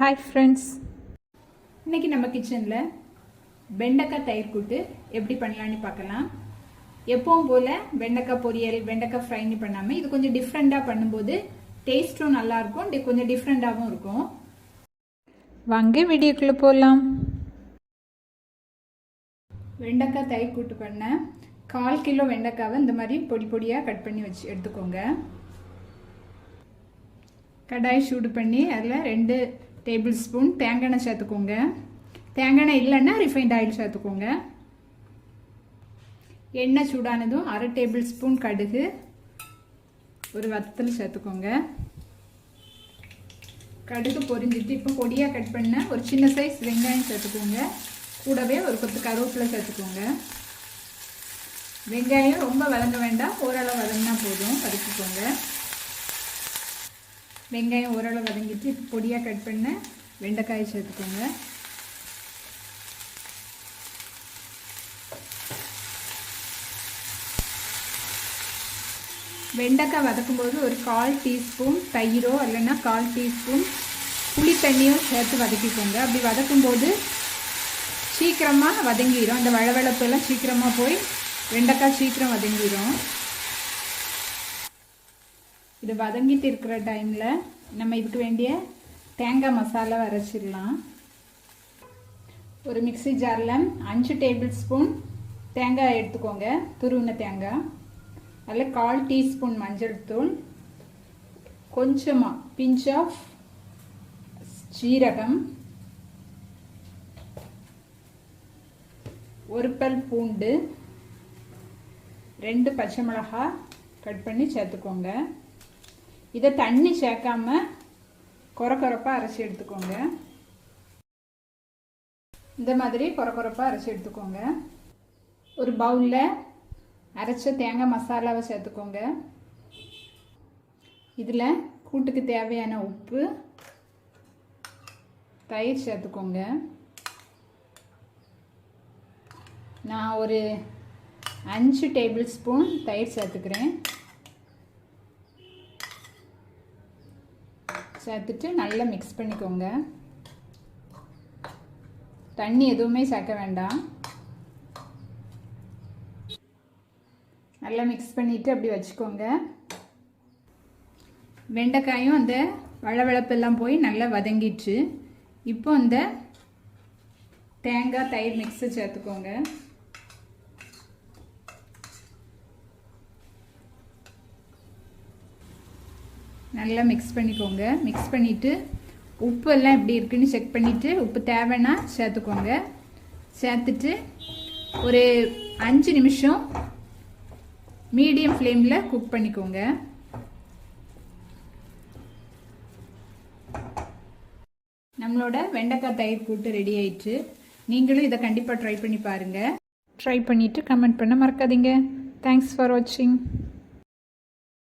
Hi friends இன்னைக்கு நம்ம கிச்சனில் வெண்டைக்காய் தயிர் கூட்டு எப்படி பண்ணலான்னு பார்க்கலாம். எப்பவும் போல் வெண்டைக்காய் பொரியல் வெண்டைக்காய் ஃப்ரைன்னு பண்ணாமல் இது கொஞ்சம் டிஃப்ரெண்ட்டாக பண்ணும்போது டேஸ்ட்டும் நல்லாயிருக்கும் கொஞ்சம் டிஃப்ரெண்ட்டாகவும் இருக்கும். வாங்க வீடியோக்குள்ளே போகலாம் வெண்டைக்காய் தயிர் கூட்டு பண்ண கால் கிலோ வெண்டைக்காவை இந்த மாதிரி பொடி பொடியாக கட் பண்ணி வச்சு எடுத்துக்கோங்க. கடாய் சூடு பண்ணி அதில் ரெண்டு டேபிள் ஸ்பூன் தேங்காய் எண்ணெய் சேர்த்துக்கோங்க. தேங்காய் எண்ணெய் இல்லைன்னா ரிஃபைண்ட் ஆயில் சேர்த்துக்கோங்க. எண்ணெய் சூடானதும் அரை டேபிள் ஸ்பூன் கடுகு ஒரு வத்தல் சேர்த்துக்கோங்க. கடுகு பொரிஞ்சிட்டு இப்போ பொடியாக கட் பண்ண ஒரு சின்ன சைஸ் வெங்காயம் சேர்த்துக்கோங்க. கூடவே ஒரு கொத்து கருவேப்பிலை சேர்த்துக்கோங்க. வெங்காயம் ரொம்ப வதங்க வேண்டாம் ஓரளவு வதங்கினா போதும் வதக்கிக்கோங்க. வெங்காயம் ஓரளவு வதங்கிட்டு பொடியாக கட் பண்ண வெண்டைக்காய் சேர்த்துக்கோங்க. வெண்டைக்காய் வதக்கும்போது ஒரு கால் டீஸ்பூன் தயிரோ இல்லைன்னா கால் டீஸ்பூன் புளி தண்ணியோ சேர்த்து வதக்கிக்கோங்க. அப்படி வதக்கும்போது சீக்கிரமாக வதங்கிடும் அந்த வளவளப்பெல்லாம் சீக்கிரமாக போய் வெண்டைக்காய் சீக்கிரம் வதங்கிடும் இது வதங்கிட்டு இருக்கிற டைமில் நம்ம இதுக்கு வேண்டிய தேங்காய் மசாலா அரைச்சிடலாம் ஒரு மிக்ஸி ஜாரில் அஞ்சு டேபிள் ஸ்பூன் தேங்காய் எடுத்துக்கோங்க துருவின தேங்காய். அதில் கால் டீஸ்பூன் மஞ்சள் தூள். கொஞ்சமாக பிஞ்ச் ஆஃப் சீரகம். ஒரு பல் பூண்டு. ரெண்டு பச்சை மிளகாய் கட் பண்ணி சேர்த்துக்கோங்க. இதை தண்ணி சேர்க்காம கொர கொரப்பாக அரைச்சி எடுத்துக்கோங்க. இந்த மாதிரி கொர கொரப்பாக அரைச்சி எடுத்துக்கோங்க. ஒரு பவுலில் அரைச்ச தேங்காய் மசாலாவை சேர்த்துக்கோங்க. இதில் கூட்டுக்கு தேவையான உப்பு தயிர் சேர்த்துக்கோங்க. நான் ஒரு அஞ்சு டேபிள் ஸ்பூன் தயிர் சேர்த்துக்கிறேன். சேர்த்துட்டு நல்லா மிக்ஸ் பண்ணிக்கோங்க. தண்ணி எதுவுமே சேர்க்க வேண்டாம். நல்லா மிக்ஸ் பண்ணிவிட்டு அப்படி வச்சுக்கோங்க. வெண்டைக்காயும் அந்த வளவளப்பெல்லாம் போய் நல்லா வதங்கிடுச்சு. இப்போ அந்த தேங்காய் தயிர் மிக்ஸு சேர்த்துக்கோங்க. நல்லா மிக்ஸ் பண்ணிக்கோங்க. மிக்ஸ் பண்ணிவிட்டு உப்பு எல்லாம் எப்படி இருக்குன்னு செக் பண்ணிவிட்டு உப்பு தேவைன்னா சேர்த்துக்கோங்க. சேர்த்துட்டு ஒரு அஞ்சு நிமிஷம் மீடியம் ஃப்ளேமில் குக் பண்ணிக்கோங்க. நம்மளோட வெண்டைக்காய் தயிர் கூட்டு ரெடி ஆயிடுச்சு நீங்களும் இதை கண்டிப்பாக ட்ரை பண்ணி பாருங்கள் ட்ரை பண்ணிவிட்டு கமெண்ட் பண்ண மறக்காதீங்க. தேங்க்ஸ் ஃபார் வாட்சிங்